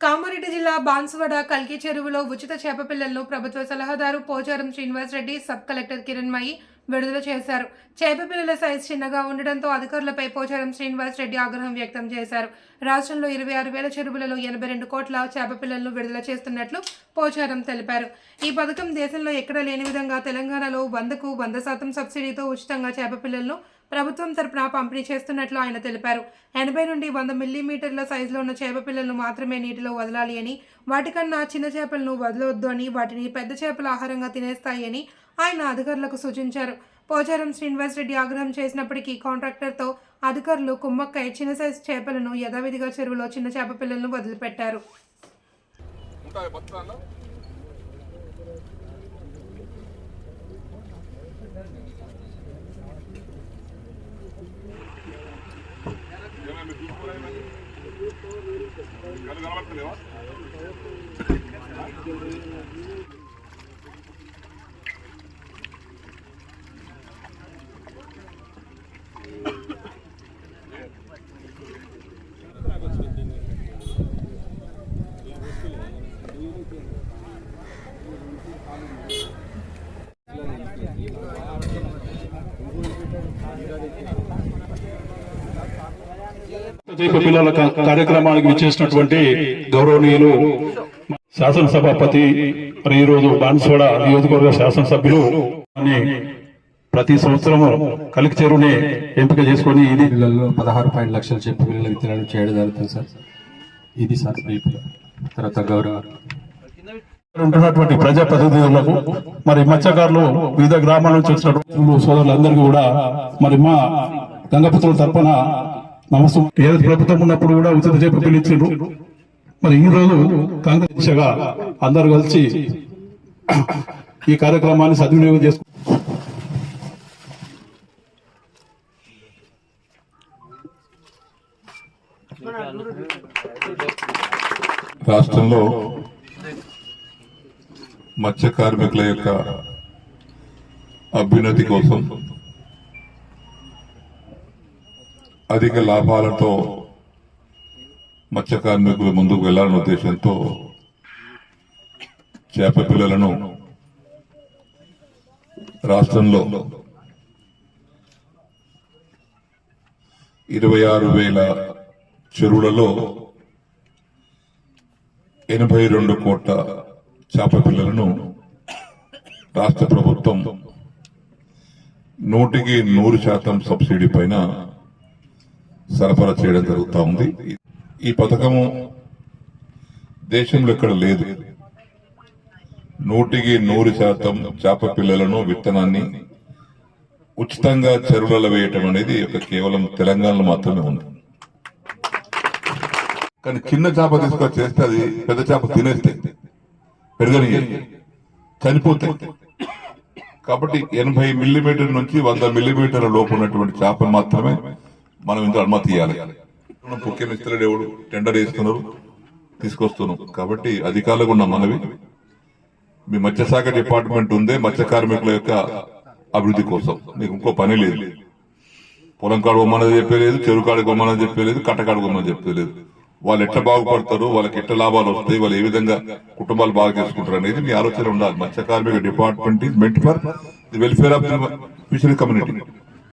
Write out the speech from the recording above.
కామారెడ్డి జిల్లా బాన్సువాడ కల్కి చెరువులో ఉచిత చేప పిల్లలను ప్రభుత్వ సలహాదారు పోచారం శ్రీనివాస్ రెడ్డి సబ్ కలెక్టర్ కిరణ్మయి విడుదల చేశారు. చేప పిల్లల సైజు చిన్నగా ఉండడంతో అధికారులపై పోచారం శ్రీనివాస్ రెడ్డి ఆగ్రహం వ్యక్తం చేశారు. రాష్ట్రంలో ఇరవై ఆరు వేల చెరువులలో ఎనభై రెండు కోట్ల చేప పిల్లలను విడుదల చేస్తున్నట్లు పోచారం తెలిపారు. ఈ పథకం దేశంలో ఎక్కడా లేని విధంగా తెలంగాణలో వందకు వంద శాతం సబ్సిడీతో ఉచితంగా చేప పిల్లలను ప్రభుత్వం తరపున పంపిణీ చేస్తున్నట్లు ఆయన తెలిపారు. ఎనభై నుండి వంద మిల్లీమీటర్ల సైజులో ఉన్న చేప పిల్లలను మాత్రమే నీటిలో వదలాలి అని వాటికన్నా చిన్న చేపలను వదలవద్దు అని వాటిని పెద్ద చేపల ఆహారంగా తినేస్తాయి అని ఆయన అధికారులకు సూచించారు. పోచారం శ్రీనివాస్ రెడ్డి ఆగ్రహం చేసినప్పటికీ కాంట్రాక్టర్తో అధికారులు కుమ్మక్కై చిన్న సైజు చేపలను యథావిధిగా చెరువులో చిన్న చేప పిల్లలను వదిలిపెట్టారు. Gracias. దీప పిల్లల కార్యక్రమానికి విచ్చేసినటువంటి గౌరవనీయులు శాసనసభాపతి మరి ఈ రోజు బాన్స్వాడ నియోజకవర్గ శాసనసభ్యులు అని ప్రతి సంవత్సరం కలికి చెరువుని ఎంపిక చేసుకొని ఇది పిల్లల్లో పదహారు పాయింట్ లక్షల చెప్పి పిల్లల విత్తనాలు చేయడం జరుగుతుంది సార్. ఇది సార్ తర్వాత గౌరవ ఉంటున్నటువంటి ప్రజాప్రతినిధులకు మరి మత్స్యకారులు వివిధ గ్రామాల నుంచి వచ్చినటువంటి సోదరులందరికీ కూడా మరి మా గంగపుత్రుల తరపున నమస్తం ఏది ప్రభుత్వం ఉన్నప్పుడు కూడా ఉచిత చేప పిలిచిండ్రు. మరి ఈ రోజు కాంగ్రెస్ దిశగా అందరూ కలిసి ఈ కార్యక్రమాన్ని సద్వినియోగం చేసుకు రాష్ట్రంలో మత్స్య కార్మికుల యొక్క అభ్యున్నతి కోసం అధిక లాభాలతో మత్స్య కార్మికులు ముందుకు వెళ్ళాలనే ఉద్దేశంతో చేప పిల్లలను రాష్ట్రంలో ఇరవై ఆరు వేల చెరువులలో ఎనభై రెండు కోట్ల చేప పిల్లలను రాష్ట్ర ప్రభుత్వం నూటికి నూరు శాతం సబ్సిడీ పైన సరఫరా చేయడం జరుగుతూ ఉంది. ఈ పథకము దేశంలో ఎక్కడ లేదు. నూటికి నూరు శాతం చేప పిల్లలను విత్తనాన్ని ఉచితంగా చెరువులలో వేయటం అనేది ఒక కేవలం తెలంగాణలో మాత్రమే ఉంది. కానీ చిన్న చేప తీసుకొని చేస్తే అది పెద్ద చేప తినేస్తే పెరగని చనిపోతాయి. కాబట్టి ఎనభై మిల్లీమీటర్ నుంచి వంద మిల్లీమీటర్ల లోపు ఉన్నటువంటి చేప మాత్రమే మనం ఇందులో అనుమతి ఇవ్వాలి ముఖ్యం ఇస్తలేడు ఎవడు టెండర్ వేస్తున్నారు. తీసుకొస్తున్నాం కాబట్టి అధికారులకు ఉన్న మనవి మీ మత్స్యశాఖ డిపార్ట్మెంట్ ఉందే మత్స్య కార్మికుల యొక్క అభివృద్ధి కోసం. మీకు ఇంకో పని లేదు. పొలం కాడు కొమ్మని చెప్పలేదు చెరువు కాడు కొమ్మని చెప్పలేదు కట్టకాడు కొమ్మని చెప్పలేదు. వాళ్ళు ఎట్లా బాగుపడతారు వాళ్ళకి ఎట్లా లాభాలు వస్తాయి వాళ్ళు ఏ విధంగా కుటుంబాలు బాగా చేసుకుంటారు అనేది మీ ఆలోచన ఉండాలి. మత్స్య కార్మిక department is meant for the welfare of the fishery community